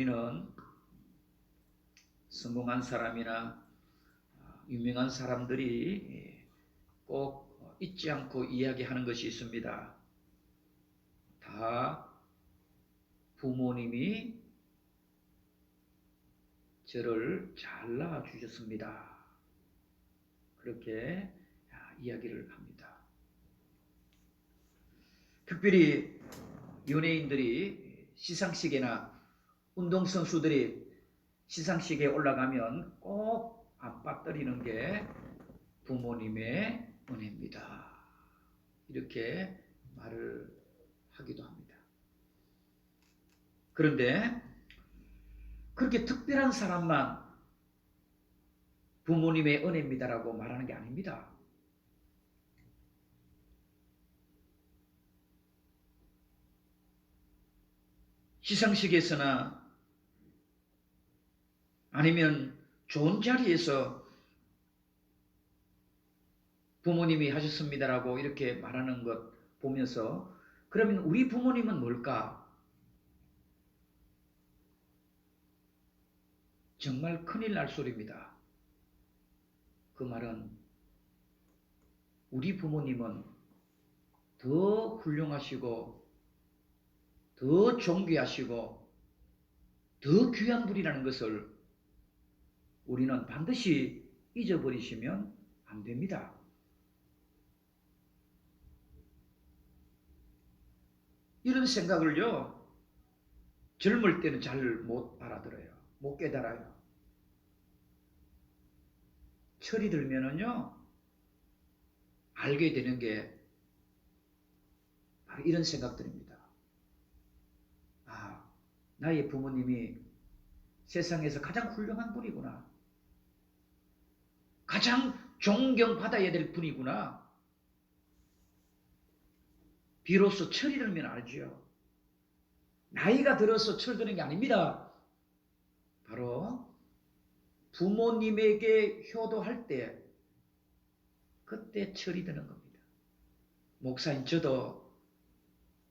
우리는 성공한 사람이나 유명한 사람들이 꼭 잊지 않고 이야기하는 것이 있습니다. 다 부모님이 저를 잘 낳아주셨습니다. 그렇게 이야기를 합니다. 특별히 연예인들이 시상식이나 운동선수들이 시상식에 올라가면 꼭 안 빠뜨리는 게 부모님의 은혜입니다. 이렇게 말을 하기도 합니다. 그런데 그렇게 특별한 사람만 부모님의 은혜입니다라고 말하는 게 아닙니다. 시상식에서나 아니면 좋은 자리에서 부모님이 하셨습니다라고 이렇게 말하는 것 보면서 그러면 우리 부모님은 뭘까? 정말 큰일 날 소리입니다. 그 말은 우리 부모님은 더 훌륭하시고 더 존귀하시고 더 귀한 분이라는 것을 우리는 반드시 잊어버리시면 안 됩니다. 이런 생각을요, 젊을 때는 잘 못 알아들어요. 못 깨달아요. 철이 들면은요, 알게 되는 게 바로 이런 생각들입니다. 아, 나의 부모님이 세상에서 가장 훌륭한 분이구나. 가장 존경받아야 될 분이구나. 비로소 철이 들면 알지요. 나이가 들어서 철드는 게 아닙니다. 바로 부모님에게 효도할 때 그때 철이 드는 겁니다. 목사인 저도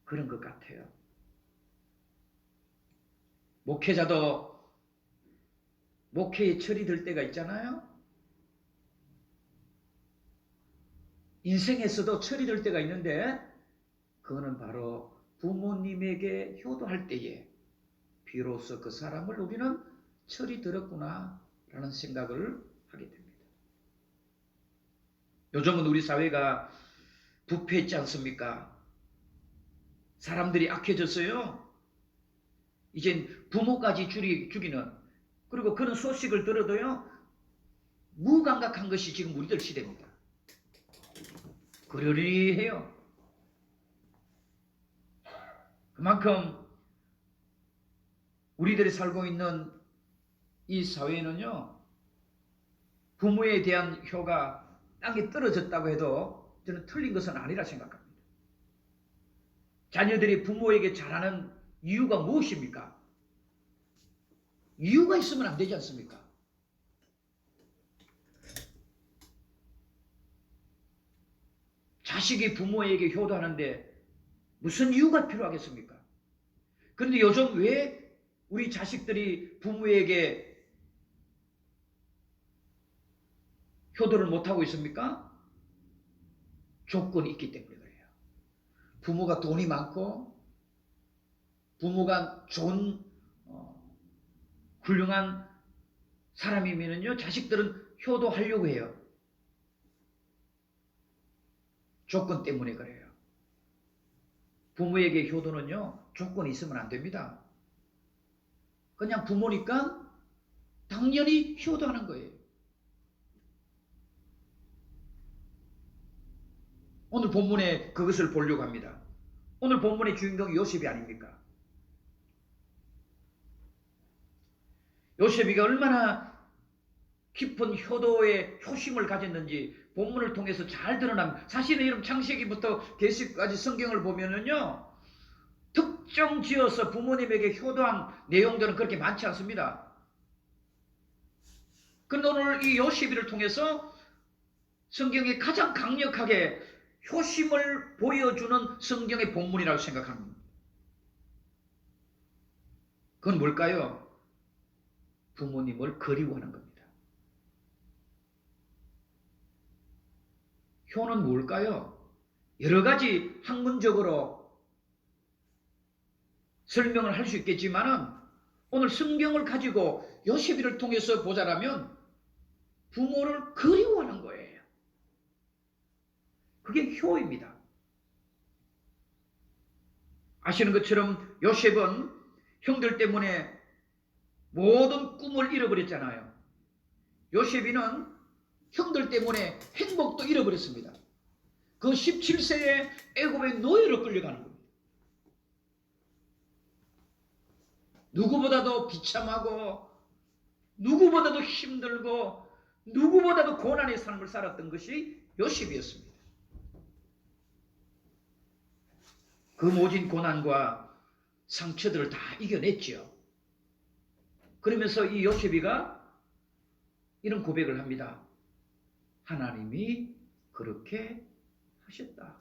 그런 것 같아요. 목회자도 목회에 철이 들 때가 있잖아요. 인생에서도 들 때가 있는데 그거는 바로 부모님에게 효도할 때에 비로소 그 사람을 우리는 철이 들었구나 라는 생각을 하게 됩니다. 요즘은 우리 사회가 부패했지 않습니까? 사람들이 악해졌어요. 이젠 부모까지 죽이, 죽이는 그리고 그런 소식을 들어도요 무감각한 것이 지금 우리들 시대입니다. 그러려니 해요. 그만큼 우리들이 살고 있는 이 사회는요, 부모에 대한 효가 땅에 떨어졌다고 해도 저는 틀린 것은 아니라 생각합니다. 자녀들이 부모에게 잘하는 이유가 무엇입니까? 이유가 있으면 안 되지 않습니까? 자식이 부모에게 효도하는데 무슨 이유가 필요하겠습니까? 그런데 요즘 왜 우리 자식들이 부모에게 효도를 못하고 있습니까? 조건이 있기 때문에 그래요. 부모가 돈이 많고, 부모가 좋은, 어, 훌륭한 사람이면요, 자식들은 효도하려고 해요. 조건 때문에 그래요. 부모에게 효도는요, 조건이 있으면 안 됩니다. 그냥 부모니까 당연히 효도하는 거예요. 오늘 본문에 그것을 보려고 합니다. 오늘 본문의 주인공이 요셉이 아닙니까? 요셉이가 얼마나 깊은 효도의 효심을 가졌는지 본문을 통해서 잘 드러납니다. 사실은 이런 창세기부터 계시까지 성경을 보면은요. 특정 지어서 부모님에게 효도한 내용들은 그렇게 많지 않습니다. 근데 오늘 이 요시비를 통해서 성경이 가장 강력하게 효심을 보여주는 성경의 본문이라고 생각합니다. 그건 뭘까요? 부모님을 그리워하는 겁니다. 효는 뭘까요? 여러 가지 학문적으로 설명을 할 수 있겠지만은 오늘 성경을 가지고 요셉이를 통해서 보자라면 부모를 그리워하는 거예요. 그게 효입니다. 아시는 것처럼 요셉은 형들 때문에 모든 꿈을 잃어버렸잖아요. 요셉이는 형들 때문에 행복도 잃어버렸습니다. 그 17세에 애굽의 노예로 끌려가는 겁니다. 누구보다도 비참하고 누구보다도 힘들고 누구보다도 고난의 삶을 살았던 것이 요셉이었습니다. 그 모진 고난과 상처들을 다 이겨냈죠. 그러면서 이 요셉이가 이런 고백을 합니다. 하나님이 그렇게 하셨다.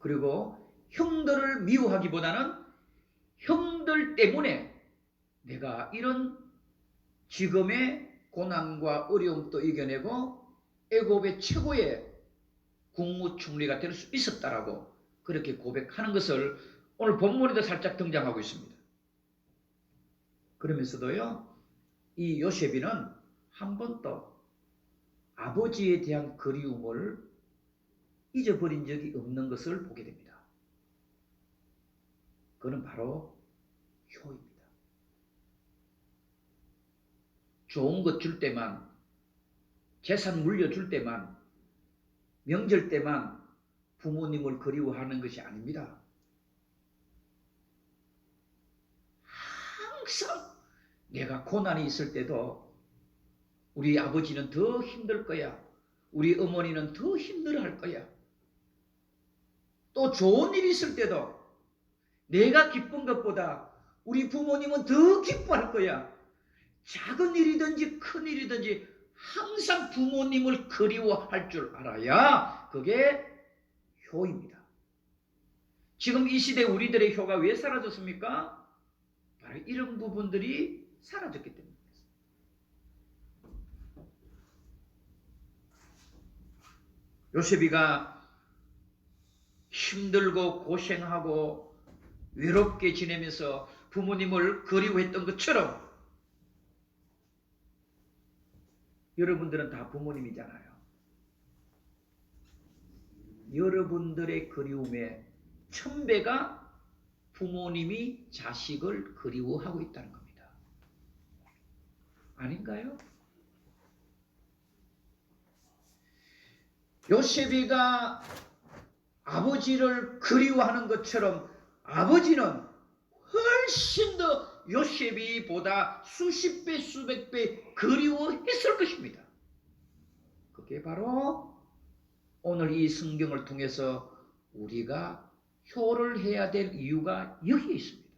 그리고 형들을 미워하기보다는 형들 때문에 내가 이런 지금의 고난과 어려움도 이겨내고 애굽의 최고의 국무총리가 될 수 있었다라고 그렇게 고백하는 것을 오늘 본문에도 살짝 등장하고 있습니다. 그러면서도요, 이 요셉이는 한 번도 아버지에 대한 그리움을 잊어버린 적이 없는 것을 보게 됩니다. 그는 바로 효입니다. 좋은 것 줄 때만, 재산 물려줄 때만, 명절 때만 부모님을 그리워하는 것이 아닙니다. 항상 내가 고난이 있을 때도 우리 아버지는 더 힘들 거야. 우리 어머니는 더 힘들어 할 거야. 또 좋은 일이 있을 때도 내가 기쁜 것보다 우리 부모님은 더 기뻐할 거야. 작은 일이든지 큰 일이든지 항상 부모님을 그리워할 줄 알아야 그게 효입니다. 지금 이 시대 우리들의 효가 왜 사라졌습니까? 바로 이런 부분들이 사라졌기 때문입니다. 요셉이가 힘들고 고생하고 외롭게 지내면서 부모님을 그리워했던 것처럼 여러분들은 다 부모님이잖아요. 여러분들의 그리움의 천배가 부모님이 자식을 그리워하고 있다는 겁니다. 아닌가요? 요셉이가 아버지를 그리워하는 것처럼 아버지는 훨씬 더 요셉이보다 수십 배, 수백 배 그리워했을 것입니다. 그게 바로 오늘 이 성경을 통해서 우리가 효를 해야 될 이유가 여기에 있습니다.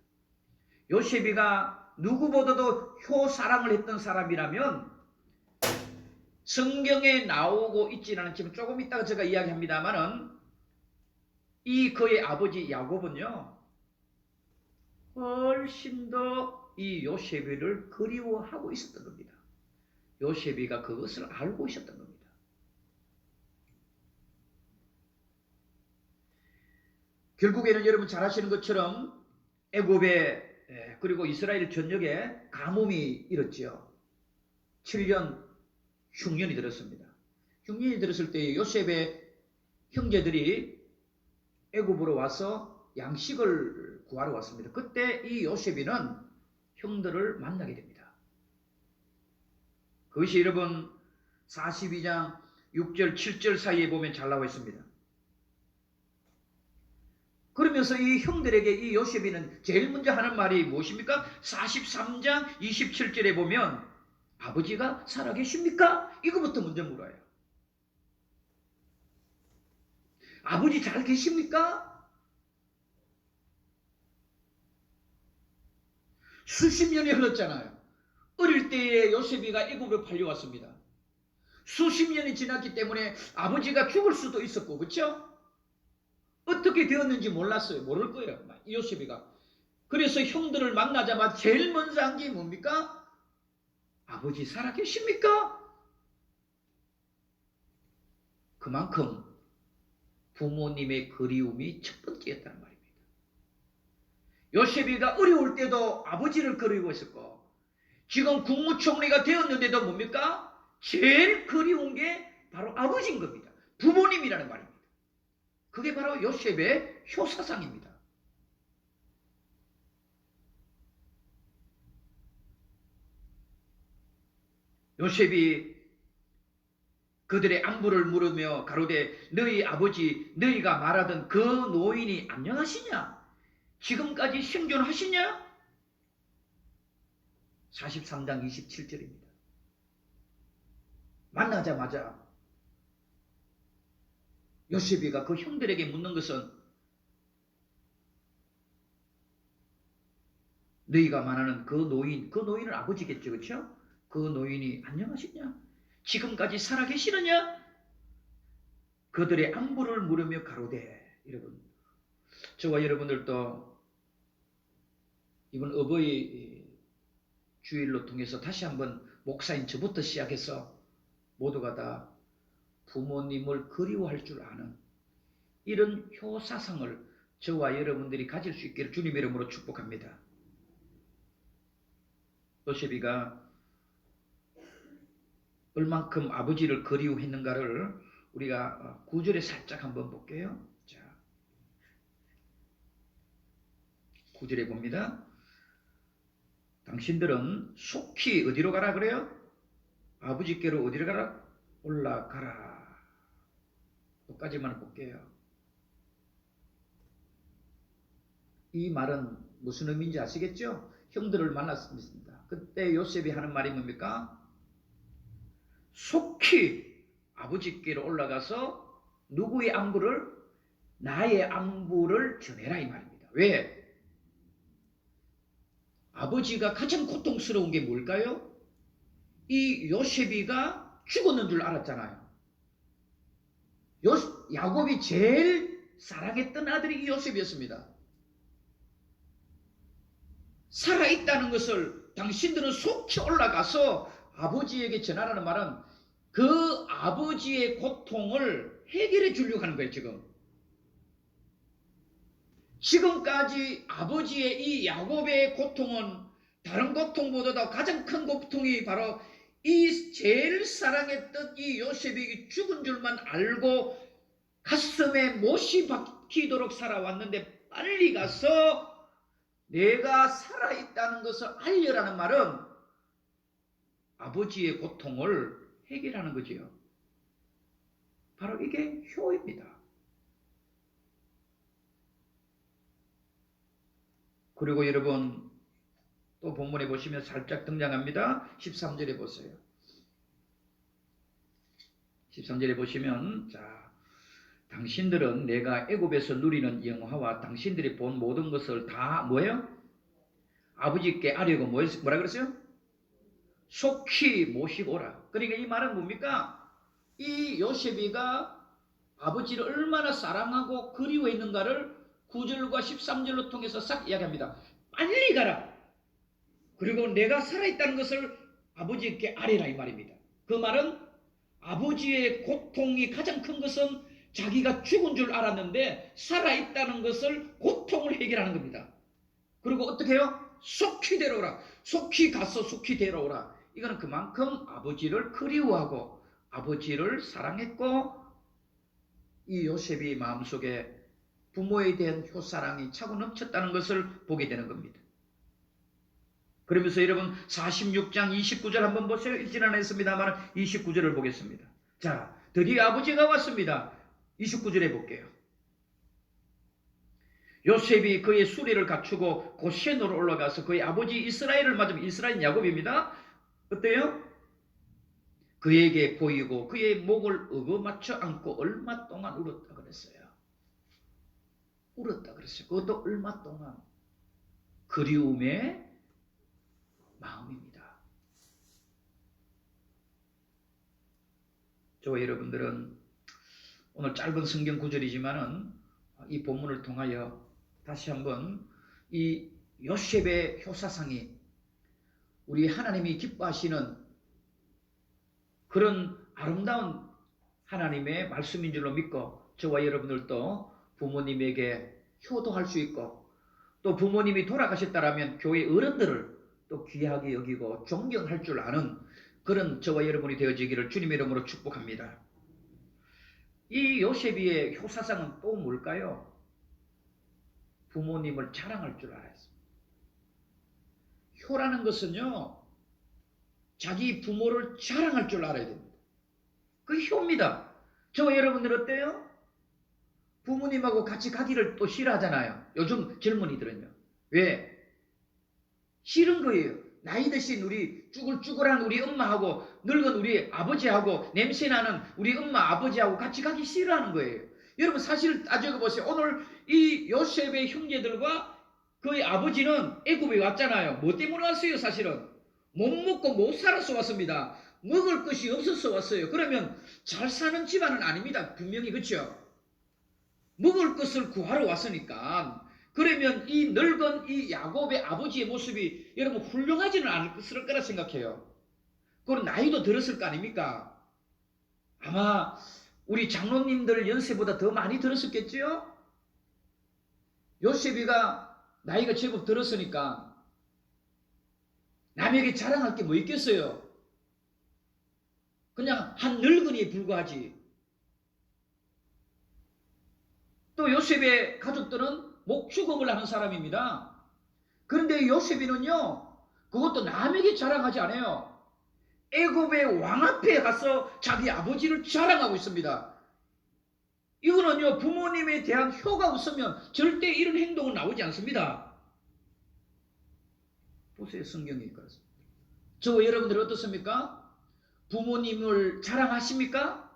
요셉이가 누구보다도 효 사랑을 했던 사람이라면 성경에 나오고 있지는 않지만 조금 이따가 제가 이야기합니다만은 이 그의 아버지 야곱은요 훨씬 더 이 요셉이를 그리워하고 있었던 겁니다. 요셉이가 그것을 알고 있었던 겁니다. 결국에는 여러분 잘 아시는 것처럼 애굽에 예, 그리고 이스라엘 전역에 가뭄이 일었지요. 7년 흉년이 들었습니다. 흉년이 들었을 때 요셉의 형제들이 애굽으로 와서 양식을 구하러 왔습니다. 그때 이 요셉이는 형들을 만나게 됩니다. 그것이 여러분 42장 6절 7절 사이에 보면 잘 나와 있습니다. 그러면서 이 형들에게 이 요셉이는 제일 먼저 하는 말이 무엇입니까? 43장 27절에 보면 아버지가 살아계십니까? 이거부터 먼저 물어요. 아버지 잘 계십니까? 수십 년이 흘렀잖아요. 어릴 때에 요셉이가 애굽으로 팔려왔습니다. 수십 년이 지났기 때문에 아버지가 죽을 수도 있었고, 그렇죠? 어떻게 되었는지 몰랐어요. 모를 거예요. 요셉이가. 그래서 형들을 만나자마자 제일 먼저 한 게 뭡니까? 아버지 살아계십니까? 그만큼 부모님의 그리움이 첫 번째였다는 말입니다. 요셉이가 어려울 때도 아버지를 그리워했었고 지금 국무총리가 되었는데도 뭡니까? 제일 그리운 게 바로 아버지인 겁니다. 부모님이라는 말입니다. 그게 바로 요셉의 효사상입니다. 요셉이 그들의 안부를 물으며 가로되 너희 아버지 너희가 말하던 그 노인이 안녕하시냐? 지금까지 생존하시냐? 43장 27절입니다. 만나자마자 요셉이가 그 형들에게 묻는 것은 너희가 말하는 그 노인, 그 노인은 아버지겠죠, 그렇죠? 그 노인이 안녕하시냐? 지금까지 살아계시느냐? 그들의 안부를 물으며 가로되 여러분 저와 여러분들도 이번 어버이 주일로 통해서 다시 한번 목사인 저부터 시작해서 모두가 다 부모님을 그리워할 줄 아는 이런 효사상을 저와 여러분들이 가질 수 있기를 주님의 이름으로 축복합니다. 요셉이가 얼만큼 아버지를 그리워했는가를 우리가 구절에 살짝 한번 볼게요. 자, 구절에 봅니다. 당신들은 속히 어디로 가라 그래요? 아버지께로 어디로 가라? 올라가라. 여기까지만 볼게요. 이 말은 무슨 의미인지 아시겠죠? 형들을 만났습니다. 그때 요셉이 하는 말이 뭡니까? 속히 아버지께로 올라가서 누구의 안부를 나의 안부를 전해라 이 말입니다. 왜? 아버지가 가장 고통스러운 게 뭘까요? 이 요셉이가 죽었는 줄 알았잖아요. 요, 야곱이 제일 사랑했던 아들이 이 요셉이었습니다. 살아있다는 것을 당신들은 속히 올라가서 아버지에게 전하라는 말은 그 아버지의 고통을 해결해 주려고 하는 거예요, 지금. 지금까지 아버지의 이 야곱의 고통은 다른 고통보다도 가장 큰 고통이 바로 이 제일 사랑했던 이 요셉이 죽은 줄만 알고 가슴에 못이 박히도록 살아왔는데 빨리 가서 내가 살아있다는 것을 알려라는 말은 아버지의 고통을 해결하는 거지요. 바로 이게 효입니다. 그리고 여러분 또 본문에 보시면 살짝 등장합니다. 13절에 보세요. 13절에 보시면 자 당신들은 내가 애굽에서 누리는 영화와 당신들이 본 모든 것을 다 뭐예요? 아버지께 아려고 뭐, 뭐라 그랬어요? 속히 모시고 오라. 그러니까 이 말은 뭡니까? 이 요셉이가 아버지를 얼마나 사랑하고 그리워했는가를 9절과 13절로 통해서 싹 이야기합니다. 빨리 가라. 그리고 내가 살아있다는 것을 아버지께 아뢰라 이 말입니다. 그 말은 아버지의 고통이 가장 큰 것은 자기가 죽은 줄 알았는데 살아있다는 것을 고통을 해결하는 겁니다. 그리고 어떻게 해요? 속히 데려오라. 속히 가서 속히 데려오라. 이거는 그만큼 아버지를 그리워하고 아버지를 사랑했고 이 요셉이 마음속에 부모에 대한 효사랑이 차고 넘쳤다는 것을 보게 되는 겁니다. 그러면서 여러분 46장 29절 한번 보세요. 읽진 않았습니다만 29절을 보겠습니다. 자, 드디어 아버지가 왔습니다. 29절에 볼게요. 요셉이 그의 수리를 갖추고 고센으로 올라가서 그의 아버지 이스라엘을 맞으면 이스라엘 야곱입니다. 어때요? 그에게 보이고 그의 목을 어거 맞춰 안고 얼마 동안 울었다 그랬어요. 울었다 그랬어요. 그것도 얼마 동안 그리움의 마음입니다. 저와 여러분들은 오늘 짧은 성경 구절이지만은 이 본문을 통하여 다시 한번 이 요셉의 효사상이 우리 하나님이 기뻐하시는 그런 아름다운 하나님의 말씀인 줄로 믿고 저와 여러분들도 부모님에게 효도할 수 있고 또 부모님이 돌아가셨다라면 교회 어른들을 또 귀하게 여기고 존경할 줄 아는 그런 저와 여러분이 되어지기를 주님의 이름으로 축복합니다. 이 요셉이의 효사상은 또 뭘까요? 부모님을 자랑할 줄 알았습니다. 효라는 것은요, 자기 부모를 자랑할 줄 알아야 됩니다. 그 효입니다. 저와 여러분들 어때요? 부모님하고 같이 가기를 또 싫어하잖아요. 요즘 젊은이들은요. 왜? 싫은 거예요. 나이 드신 우리 쭈글쭈글한 우리 엄마하고 늙은 우리 아버지하고 냄새나는 우리 엄마 아버지하고 같이 가기 싫어하는 거예요. 여러분 사실 따져가 보세요. 오늘 이 요셉의 형제들과 그의 아버지는 애굽에 왔잖아요. 뭐 때문에 왔어요 사실은? 못 먹고 못 살아서 왔습니다. 먹을 것이 없어서 왔어요. 그러면 잘 사는 집안은 아닙니다. 분명히 그렇죠? 먹을 것을 구하러 왔으니까 그러면 이 늙은 이 야곱의 아버지의 모습이 여러분 훌륭하지는 않을 거라 생각해요. 그건 나이도 들었을 거 아닙니까? 아마 우리 장로님들 연세보다 더 많이 들었었겠지요? 요셉이가 나이가 제법 들었으니까 남에게 자랑할 게 뭐 있겠어요? 그냥 한 늙은이에 불과하지. 또 요셉의 가족들은 목축업을 하는 사람입니다. 그런데 요셉이는요, 그것도 남에게 자랑하지 않아요. 애굽의 왕 앞에 가서 자기 아버지를 자랑하고 있습니다. 이거는요, 부모님에 대한 효가 없으면 절대 이런 행동은 나오지 않습니다. 보세요, 성경이 그렇습니다. 저 여러분들 어떻습니까? 부모님을 자랑하십니까?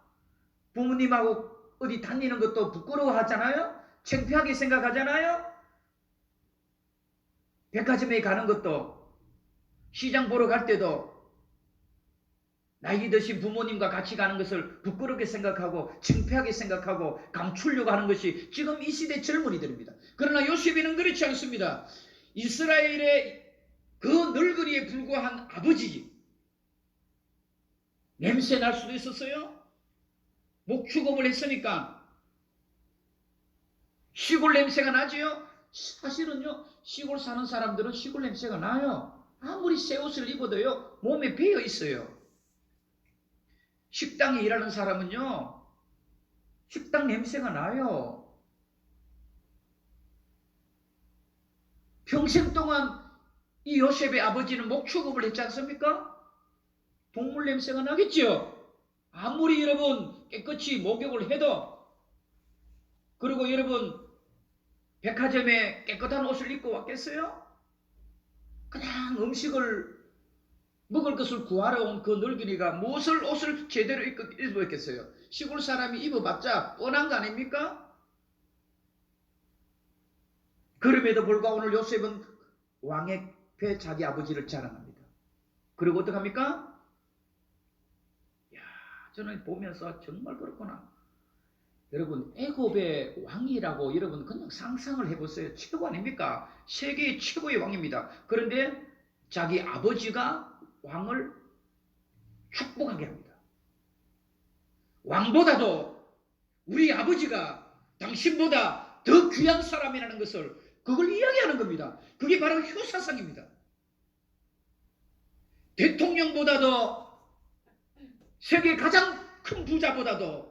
부모님하고 어디 다니는 것도 부끄러워하잖아요? 창피하게 생각하잖아요? 백화점에 가는 것도 시장 보러 갈 때도 나이 드신 부모님과 같이 가는 것을 부끄럽게 생각하고 창피하게 생각하고 감추려고 하는 것이 지금 이 시대 젊은이들입니다. 그러나 요셉이는 그렇지 않습니다. 이스라엘의 그 늙은이에 불과한 아버지 냄새 날 수도 있었어요. 목축업을 했으니까 시골 냄새가 나지요. 사실은요 시골 사는 사람들은 시골 냄새가 나요. 아무리 새 옷을 입어도요 몸에 배어 있어요. 식당에 일하는 사람은요 식당 냄새가 나요. 평생 동안 이 요셉의 아버지는 목축업을 했지 않습니까? 동물 냄새가 나겠지요. 아무리 여러분 깨끗이 목욕을 해도 그리고 여러분 백화점에 깨끗한 옷을 입고 왔겠어요? 그냥 음식을 먹을 것을 구하러 온 그 늙은이가 무엇을 옷을 제대로 입고 입었겠어요? 시골 사람이 입어봤자 뻔한 거 아닙니까? 그럼에도 불구하고 오늘 요셉은 왕의 배 자기 아버지를 자랑합니다. 그리고 어떡합니까? 저는 보면서 정말 그렇구나. 여러분 애굽의 왕이라고 여러분 그냥 상상을 해보세요. 최고 아닙니까? 세계 최고의 왕입니다. 그런데 자기 아버지가 왕을 축복하게 합니다. 왕보다도 우리 아버지가 당신보다 더 귀한 사람이라는 것을 그걸 이야기하는 겁니다. 그게 바로 효사상입니다. 대통령보다도 세계 가장 큰 부자보다도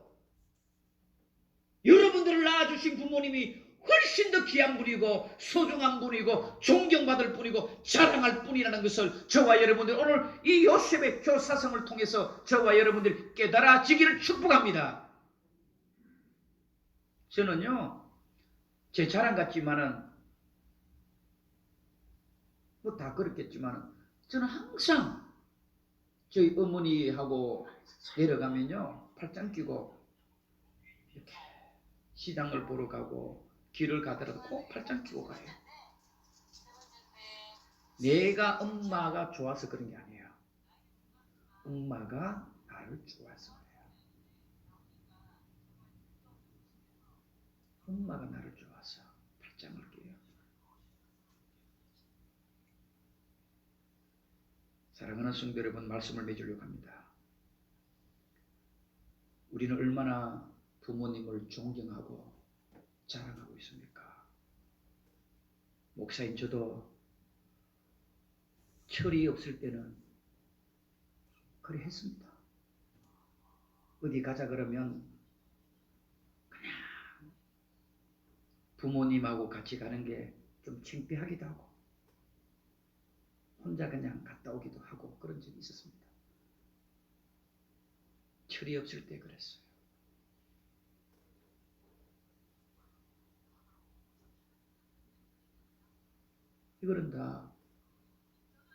여러분들을 낳아주신 부모님이 훨씬 더 귀한 분이고 소중한 분이고 존경받을 분이고 자랑할 분이라는 것을 저와 여러분들 오늘 이 요셉의 교사성을 통해서 저와 여러분들 깨달아지기를 축복합니다. 저는요 제 자랑 같지만은 뭐 다 그렇겠지만은 저는 항상 저희 어머니하고 내려가면요 팔짱 끼고 이렇게 시장을 보러 가고 길을 가더라도 꼭 팔짱 끼고 가요. 내가 엄마가 좋아서 그런 게 아니에요. 엄마가 나를 좋아서 그래요. 엄마가 나를 좋아서 팔짱을 끼요. 사랑하는 성도 여러분 말씀을 맺으려고 합니다. 우리는 얼마나 부모님을 존경하고 자랑하고 있습니까? 목사인 저도 철이 없을 때는 그래 했습니다. 어디 가자 그러면 그냥 부모님하고 같이 가는 게 좀 창피하기도 하고 혼자 그냥 갔다 오기도 하고 그런 적이 있었습니다. 철이 없을 때 그랬어요. 이거는 다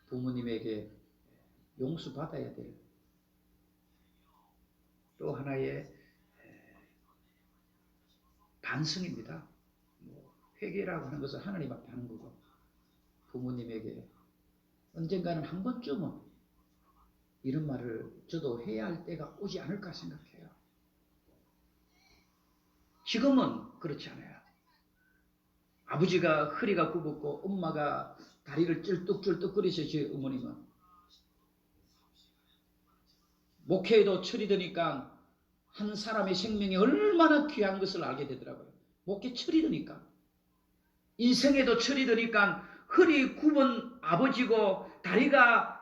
부모님에게 용서받아야 될 또 하나의 반성입니다. 뭐 회개라고 하는 것은 하나님 앞에 하는 거고 부모님에게 언젠가는 한 번쯤은 이런 말을 저도 해야 할 때가 오지 않을까 생각해요. 지금은 그렇지 않아요. 아버지가 허리가 굽었고 엄마가 다리를 쩔뚝쩔뚝거리셔 제 어머님은 목회에도 철이 드니까 한 사람의 생명이 얼마나 귀한 것을 알게 되더라고요. 목회 철이 드니까 인생에도 철이 드니까 허리 굽은 아버지고 다리가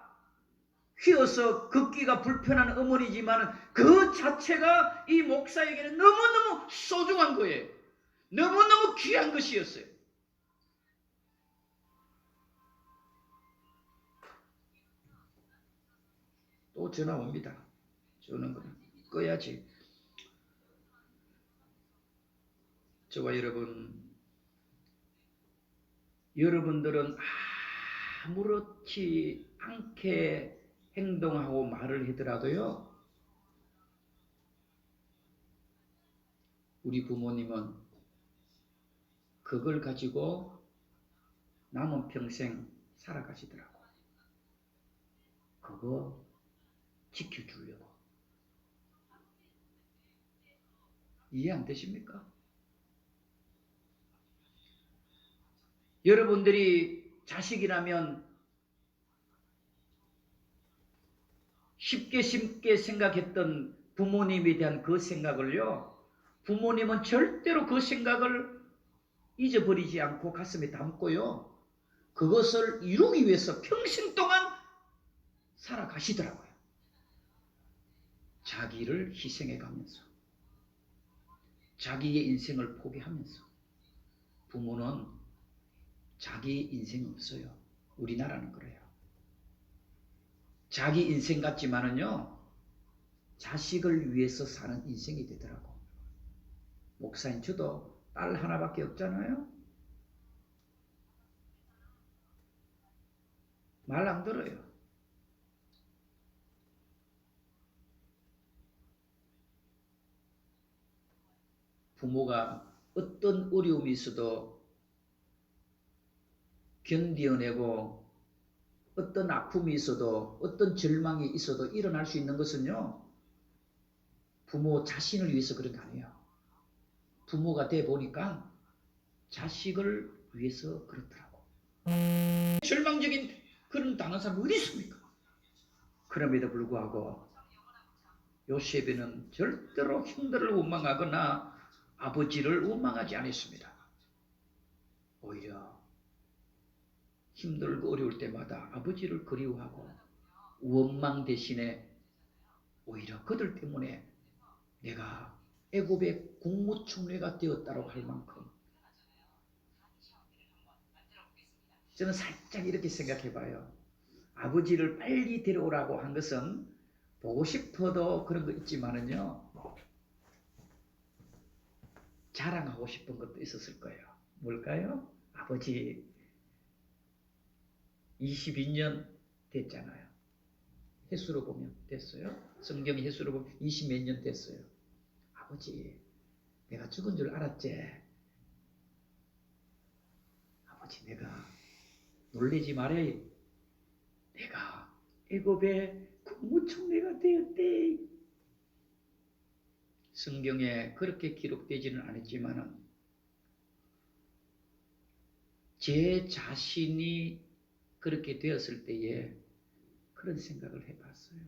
휘어서 걷기가 불편한 어머니지만 그 자체가 이 목사에게는 너무너무 소중한 거예요. 너무너무 귀한 것이었어요. 또 전화 옵니다. 저는 그냥 꺼야지. 저와 여러분, 여러분들은 아무렇지 않게 행동하고 말을 하더라도요, 우리 부모님은 그걸 가지고 남은 평생 살아가시더라고. 그거 지켜주려고. 이해 안 되십니까? 여러분들이 자식이라면 쉽게 쉽게 생각했던 부모님에 대한 그 생각을요, 부모님은 절대로 그 생각을 잊어버리지 않고 가슴에 담고요, 그것을 이루기 위해서 평생 동안 살아가시더라고요. 자기를 희생해 가면서, 자기의 인생을 포기하면서, 부모는 자기 인생 없어요. 우리나라는 그래요. 자기 인생 같지만은요, 자식을 위해서 사는 인생이 되더라고. 목사인 저도 딸 하나밖에 없잖아요. 말 안 들어요. 부모가 어떤 어려움이 있어도 견디어내고 어떤 아픔이 있어도 어떤 절망이 있어도 일어날 수 있는 것은요 부모 자신을 위해서 그런 게 아니에요. 부모가 돼 보니까 자식을 위해서 그렇더라고. 절망적인 그런 당한 사람이 어디 있습니까? 그럼에도 불구하고 요셉에는 절대로 형들을 원망하거나 아버지를 원망하지 않았습니다 오히려 힘들고 어려울 때마다 아버지를 그리워하고 원망 대신에 오히려 그들 때문에 내가 애굽의 국무총리가 되었다고 할 만큼 저는 살짝 이렇게 생각해 봐요. 아버지를 빨리 데려오라고 한 것은 보고 싶어도 그런 거 있지만은요. 자랑하고 싶은 것도 있었을 거예요. 뭘까요? 아버지 22년 됐잖아요. 횟수로 보면 됐어요. 성경 횟수로 보면 20몇 년 됐어요. 아버지, 내가 죽은 줄 알았지? 아버지, 내가 놀리지 말아요. 내가 애굽의 국무총리가 되었대. 성경에 그렇게 기록되지는 않았지만은 제 자신이 그렇게 되었을 때에 그런 생각을 해봤어요.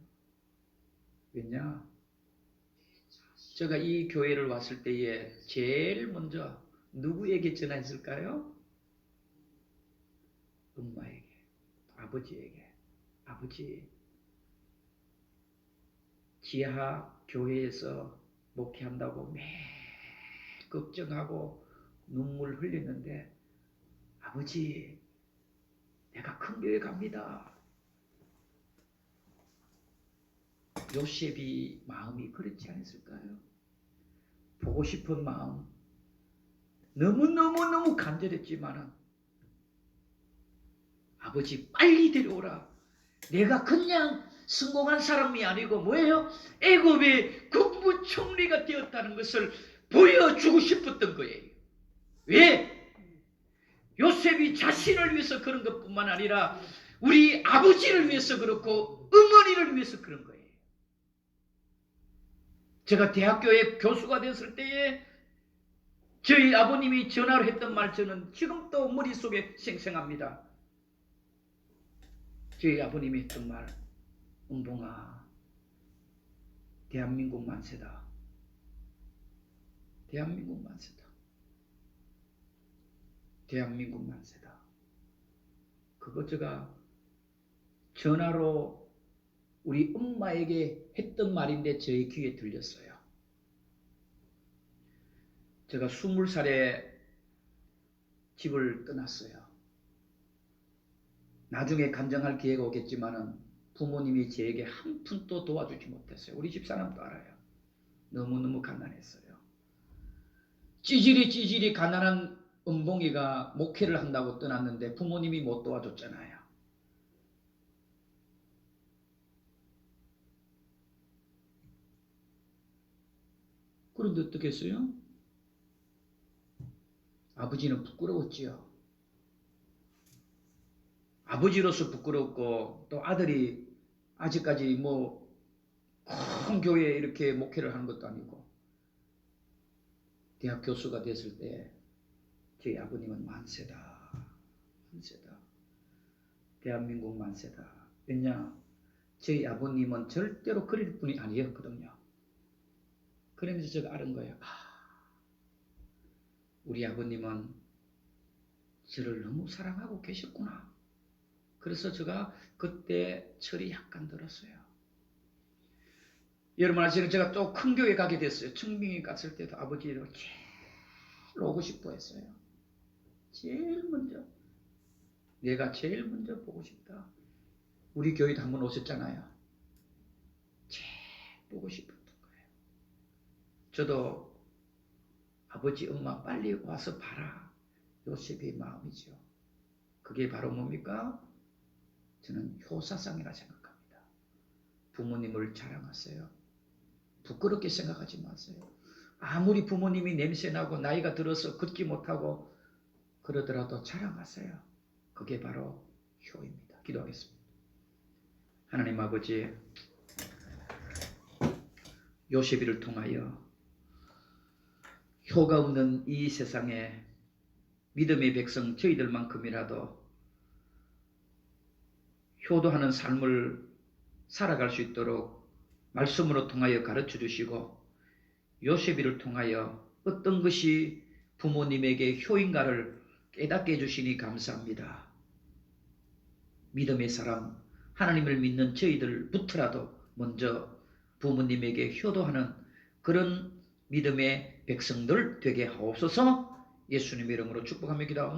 왜냐? 제가 이 교회를 왔을 때에 제일 먼저 누구에게 전화했을까요? 엄마에게, 아버지에게. 아버지, 지하 교회에서 목회한다고 매일 걱정하고 눈물 흘리는데 아버지, 내가 큰 교회 갑니다. 요셉이 마음이 그렇지 않았을까요? 보고 싶은 마음 너무너무너무 간절했지만은 아버지 빨리 데려오라. 내가 그냥 성공한 사람이 아니고 뭐예요? 애굽의 국무총리가 되었다는 것을 보여주고 싶었던 거예요. 왜? 요셉이 자신을 위해서 그런 것뿐만 아니라 우리 아버지를 위해서 그렇고 어머니를 위해서 그런 거예요. 제가 대학교에 교수가 됐을 때에 저희 아버님이 전화를 했던 말 저는 지금도 머릿속에 생생합니다. 저희 아버님이 했던 말, 은봉아, 대한민국 만세다. 대한민국 만세다. 대한민국 만세다. 그거 제가 전화로 우리 엄마에게 했던 말인데 저희 귀에 들렸어요. 제가 스물 살에 집을 떠났어요. 나중에 감정할 기회가 오겠지만은 부모님이 저에게 한 푼도 도와주지 못했어요. 우리 집 사람도 알아요. 너무너무 가난했어요. 찌질이 찌질이 가난한 은봉이가 목회를 한다고 떠났는데 부모님이 못 도와줬잖아요. 그런데 어떻게 했어요? 아버지는 부끄러웠지요. 아버지로서 부끄럽고 또 아들이 아직까지 뭐 큰 교회에 이렇게 목회를 하는 것도 아니고 대학 교수가 됐을 때 저희 아버님은 만세다. 만세다. 대한민국 만세다. 왜냐? 저희 아버님은 절대로 그릴 분이 아니었거든요. 그러면서 제가 알은 거예요. 아, 우리 아버님은 저를 너무 사랑하고 계셨구나. 그래서 제가 그때 철이 약간 들었어요. 여러분 아시는 제가 또 큰 교회 가게 됐어요. 청빙에 갔을 때도 아버지를 제일 오고 싶어 했어요. 제일 먼저. 내가 제일 먼저 보고 싶다. 우리 교회도 한번 오셨잖아요. 제일 보고 싶었던 거예요. 저도 아버지, 엄마 빨리 와서 봐라. 요셉의 마음이죠. 그게 바로 뭡니까? 저는 효사상이라 생각합니다. 부모님을 자랑하세요. 부끄럽게 생각하지 마세요. 아무리 부모님이 냄새나고 나이가 들어서 걷지 못하고 그러더라도 자랑하세요. 그게 바로 효입니다. 기도하겠습니다. 하나님 아버지, 요셉이를 통하여 효가 없는 이 세상에 믿음의 백성 저희들만큼이라도 효도하는 삶을 살아갈 수 있도록 말씀으로 통하여 가르쳐 주시고 요셉이를 통하여 어떤 것이 부모님에게 효인가를 깨닫게 해주시니 감사합니다. 믿음의 사람, 하나님을 믿는 저희들부터라도 먼저 부모님에게 효도하는 그런 믿음의 백성들 되게 하옵소서 예수님 이름으로 축복하며 기도합니다.